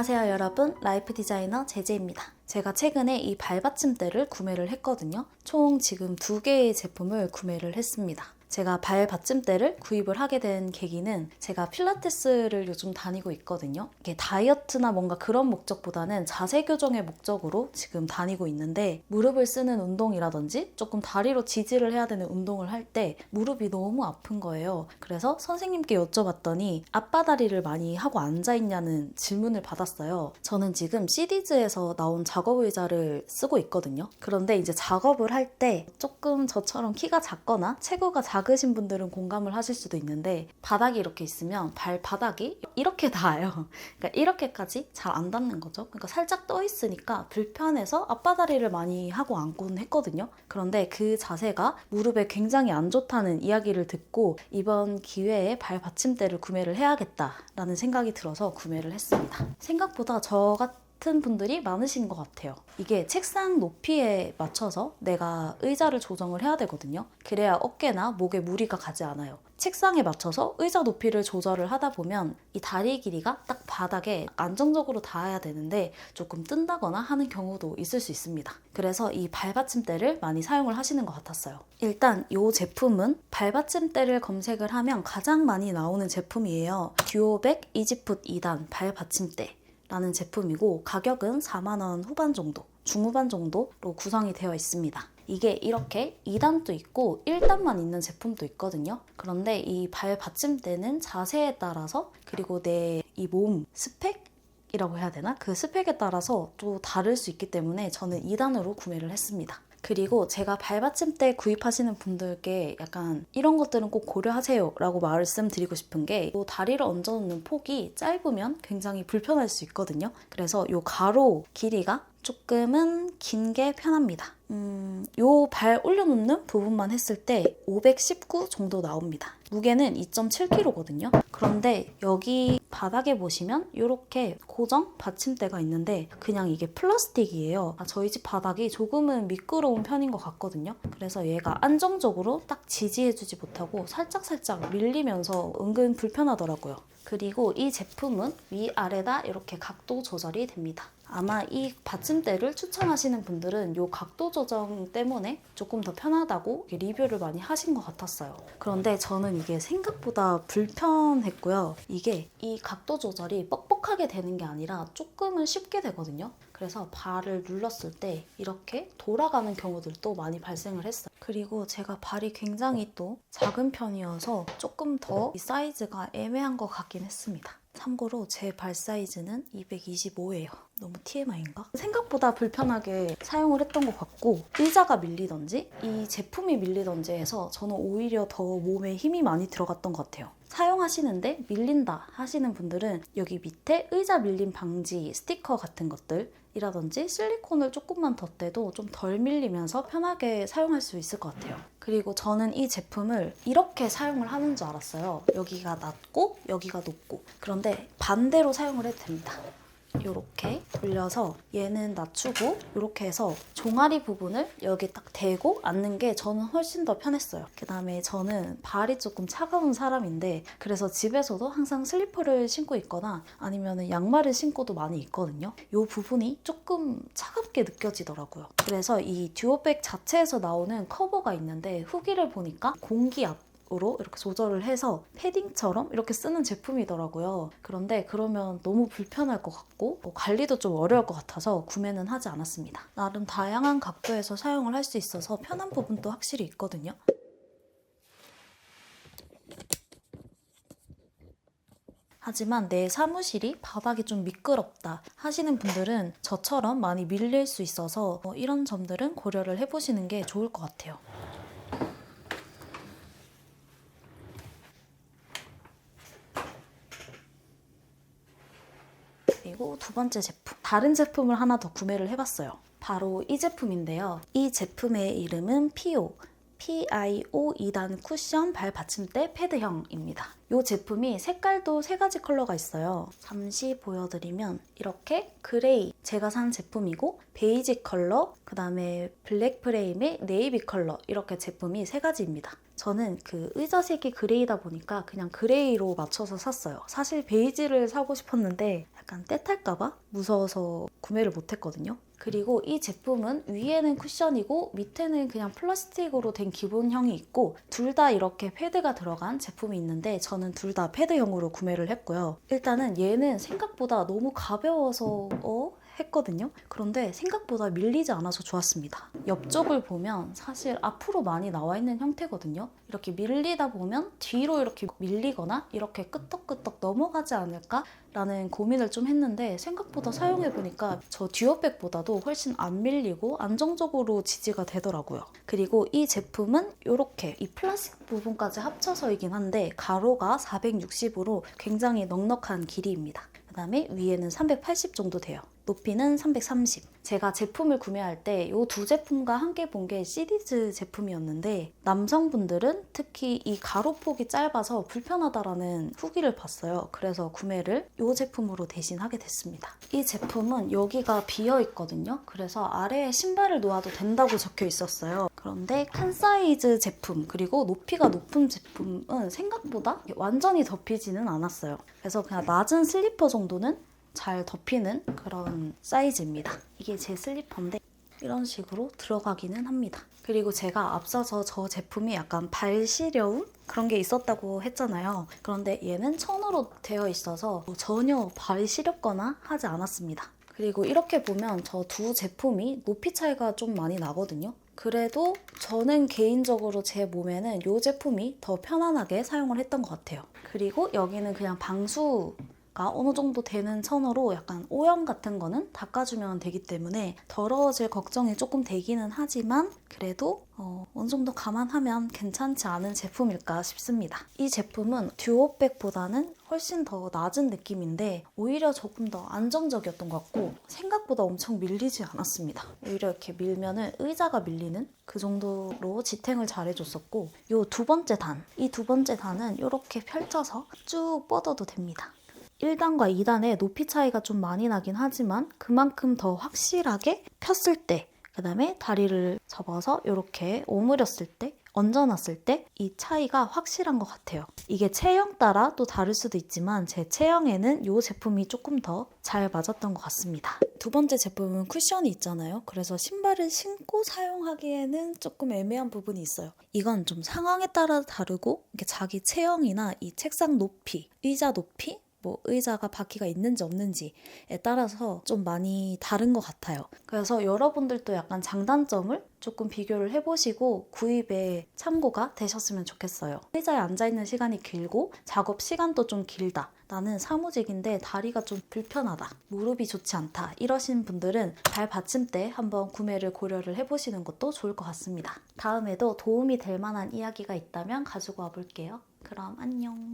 안녕하세요 여러분 라이프 디자이너 제제입니다. 제가 최근에 이 발받침대를 구매를 했거든요. 총 지금 두 개의 제품을 구매를 했습니다. 제가 발 받침대를 구입을 하게 된 계기는 제가 필라테스를 요즘 다니고 있거든요. 이게 다이어트나 뭔가 그런 목적보다는 자세 교정의 목적으로 지금 다니고 있는데 무릎을 쓰는 운동이라든지 조금 다리로 지지를 해야 되는 운동을 할 때 무릎이 너무 아픈 거예요. 그래서 선생님께 여쭤봤더니 앞바다리를 많이 하고 앉아 있냐는 질문을 받았어요. 저는 지금 시디즈에서 나온 작업 의자를 쓰고 있거든요. 그런데 이제 작업을 할 때 조금 저처럼 키가 작거나 체구가 작 으신 분들은 공감을 하실 수도 있는데 바닥이 이렇게 있으면 발바닥이 이렇게 닿아요. 그러니까 이렇게까지 잘 안 닿는 거죠. 그러니까 살짝 떠 있으니까 불편해서 앞바다리를 많이 하고 앉곤 했거든요. 그런데 그 자세가 무릎에 굉장히 안 좋다는 이야기를 듣고 이번 기회에 발 받침대를 구매를 해야겠다라는 생각이 들어서 구매를 했습니다. 생각보다 저 같은 분들이 많으신 것 같아요. 이게 책상 높이에 맞춰서 내가 의자를 조정을 해야 되거든요. 그래야 어깨나 목에 무리가 가지 않아요. 책상에 맞춰서 의자 높이를 조절을 하다 보면 이 다리 길이가 딱 바닥에 안정적으로 닿아야 되는데 조금 뜬다거나 하는 경우도 있을 수 있습니다. 그래서 이 발받침대를 많이 사용을 하시는 것 같았어요. 일단 이 제품은 발받침대를 검색을 하면 가장 많이 나오는 제품이에요. 듀오백 이지풋 2단 발받침대. 라는 제품이고 가격은 4만원 후반 정도, 중후반 정도로 구성이 되어 있습니다. 이게 이렇게 2단도 있고 1단만 있는 제품도 있거든요. 그런데 이 발 받침대는 자세에 따라서 그리고 내 이 몸 스펙? 이라고 해야 되나? 그 스펙에 따라서 또 다를 수 있기 때문에 저는 2단으로 구매를 했습니다. 그리고 제가 발받침대 구입하시는 분들께 약간 이런 것들은 꼭 고려하세요 라고 말씀드리고 싶은 게 이 다리를 얹어놓는 폭이 짧으면 굉장히 불편할 수 있거든요. 그래서 이 가로 길이가 조금은 긴 게 편합니다. 음, 요 발 올려놓는 부분만 했을 때 519 정도 나옵니다. 무게는 2.7kg거든요. 그런데 여기 바닥에 보시면 이렇게 고정 받침대가 있는데 그냥 이게 플라스틱이에요. 아, 저희 집 바닥이 조금은 미끄러운 편인 것 같거든요. 그래서 얘가 안정적으로 딱 지지해주지 못하고 살짝살짝 밀리면서 은근 불편하더라고요. 그리고 이 제품은 위아래다 이렇게 각도 조절이 됩니다. 아마 이 받침대를 추천하시는 분들은 이 각도 조정 때문에 조금 더 편하다고 리뷰를 많이 하신 것 같았어요. 그런데 저는 이게 생각보다 불편했고요. 이게 이 각도 조절이 뻑뻑하게 되는 게 아니라 조금은 쉽게 되거든요. 그래서 발을 눌렀을 때 이렇게 돌아가는 경우들도 많이 발생을 했어요. 그리고 제가 발이 굉장히 또 작은 편이어서 조금 더 이 사이즈가 애매한 것 같긴 했습니다. 참고로 제 발 사이즈는 225예요. 너무 TMI인가? 생각보다 불편하게 사용을 했던 것 같고 의자가 밀리던지 이 제품이 밀리던지 해서 저는 오히려 더 몸에 힘이 많이 들어갔던 것 같아요. 사용하시는데 밀린다 하시는 분들은 여기 밑에 의자 밀림 방지 스티커 같은 것들 이라든지 실리콘을 조금만 덧대도 좀 덜 밀리면서 편하게 사용할 수 있을 것 같아요. 그리고 저는 이 제품을 이렇게 사용을 하는 줄 알았어요. 여기가 낮고 여기가 높고 그런데 반대로 사용을 해도 됩니다. 이렇게 돌려서 얘는 낮추고 이렇게 해서 종아리 부분을 여기 딱 대고 앉는 게 저는 훨씬 더 편했어요. 그 다음에 저는 발이 조금 차가운 사람인데 그래서 집에서도 항상 슬리퍼를 신고 있거나 아니면 양말을 신고도 많이 있거든요. 이 부분이 조금 차갑게 느껴지더라고요. 그래서 이 듀오백 자체에서 나오는 커버가 있는데 후기를 보니까 공기 압 으로 이렇게 조절을 해서 패딩처럼 이렇게 쓰는 제품이더라고요. 그런데 그러면 너무 불편할 것 같고 뭐 관리도 좀 어려울 것 같아서 구매는 하지 않았습니다. 나름 다양한 각도에서 사용을 할 수 있어서 편한 부분도 확실히 있거든요. 하지만 내 사무실이 바닥이 좀 미끄럽다 하시는 분들은 저처럼 많이 밀릴 수 있어서 뭐 이런 점들은 고려를 해보시는 게 좋을 것 같아요. 그리고 두 번째 제품. 다른 제품을 하나 더 구매를 해봤어요. 바로 이 제품인데요. 이 제품의 이름은 피오. PIO 2단 쿠션 발 받침대 패드형입니다. 이 제품이 색깔도 세 가지 컬러가 있어요. 잠시 보여드리면 이렇게 그레이 제가 산 제품이고 베이지 컬러, 그 다음에 블랙 프레임의 네이비 컬러 이렇게 제품이 세 가지입니다. 저는 그 의자색이 그레이다 보니까 그냥 그레이로 맞춰서 샀어요. 사실 베이지를 사고 싶었는데 약간 때탈까봐 무서워서 구매를 못했거든요. 그리고 이 제품은 위에는 쿠션이고 밑에는 그냥 플라스틱으로 된 기본형이 있고 둘 다 이렇게 패드가 들어간 제품이 있는데 저는 둘 다 패드형으로 구매를 했고요. 일단은 얘는 생각보다 너무 가벼워서 어? 했거든요. 그런데 생각보다 밀리지 않아서 좋았습니다. 옆쪽을 보면 사실 앞으로 많이 나와 있는 형태거든요. 이렇게 밀리다 보면 뒤로 이렇게 밀리거나 이렇게 끄떡끄떡 넘어가지 않을까? 라는 고민을 좀 했는데 생각보다 사용해 보니까 저 듀오백보다도 훨씬 안 밀리고 안정적으로 지지가 되더라고요. 그리고 이 제품은 이렇게 이 플라스틱 부분까지 합쳐서이긴 한데 가로가 460으로 굉장히 넉넉한 길이입니다. 그 다음에 위에는 380 정도 돼요. 높이는 330. 제가 제품을 구매할 때 이 두 제품과 함께 본 게 시리즈 제품이었는데 남성분들은 특히 이 가로폭이 짧아서 불편하다라는 후기를 봤어요. 그래서 구매를 이 제품으로 대신 하게 됐습니다. 이 제품은 여기가 비어 있거든요. 그래서 아래에 신발을 놓아도 된다고 적혀 있었어요. 그런데 큰 사이즈 제품 그리고 높이가 높은 제품은 생각보다 완전히 덮이지는 않았어요. 그래서 그냥 낮은 슬리퍼 정도는 잘 덮이는 그런 사이즈입니다. 이게 제 슬리퍼인데 이런 식으로 들어가기는 합니다. 그리고 제가 앞서서 저 제품이 약간 발 시려움 그런 게 있었다고 했잖아요. 그런데 얘는 천으로 되어 있어서 전혀 발이 시렵거나 하지 않았습니다. 그리고 이렇게 보면 저 두 제품이 높이 차이가 좀 많이 나거든요. 그래도 저는 개인적으로 제 몸에는 이 제품이 더 편안하게 사용을 했던 것 같아요. 그리고 여기는 그냥 방수 가 어느 정도 되는 천으로 약간 오염 같은 거는 닦아주면 되기 때문에 더러워질 걱정이 조금 되기는 하지만 그래도 어, 어느 정도 감안하면 괜찮지 않은 제품일까 싶습니다. 이 제품은 듀오백보다는 훨씬 더 낮은 느낌인데 오히려 조금 더 안정적이었던 것 같고 생각보다 엄청 밀리지 않았습니다. 오히려 이렇게 밀면은 의자가 밀리는 그 정도로 지탱을 잘 해줬었고 이 두 번째 단, 이 두 번째 단은 이렇게 펼쳐서 쭉 뻗어도 됩니다. 1단과 2단의 높이 차이가 좀 많이 나긴 하지만 그만큼 더 확실하게 폈을 때, 그 다음에 다리를 접어서 이렇게 오므렸을 때, 얹어놨을 때 이 차이가 확실한 것 같아요. 이게 체형 따라 또 다를 수도 있지만 제 체형에는 이 제품이 조금 더 잘 맞았던 것 같습니다. 두 번째 제품은 쿠션이 있잖아요. 그래서 신발을 신고 사용하기에는 조금 애매한 부분이 있어요. 이건 좀 상황에 따라 다르고 자기 체형이나 이 책상 높이, 의자 높이, 뭐 의자가 바퀴가 있는지 없는지에 따라서 좀 많이 다른 것 같아요. 그래서 여러분들도 약간 장단점을 조금 비교를 해보시고 구입에 참고가 되셨으면 좋겠어요. 의자에 앉아있는 시간이 길고 작업 시간도 좀 길다. 나는 사무직인데 다리가 좀 불편하다. 무릎이 좋지 않다. 이러신 분들은 발 받침대 한번 구매를 고려를 해보시는 것도 좋을 것 같습니다. 다음에도 도움이 될 만한 이야기가 있다면 가지고 와볼게요. 그럼 안녕.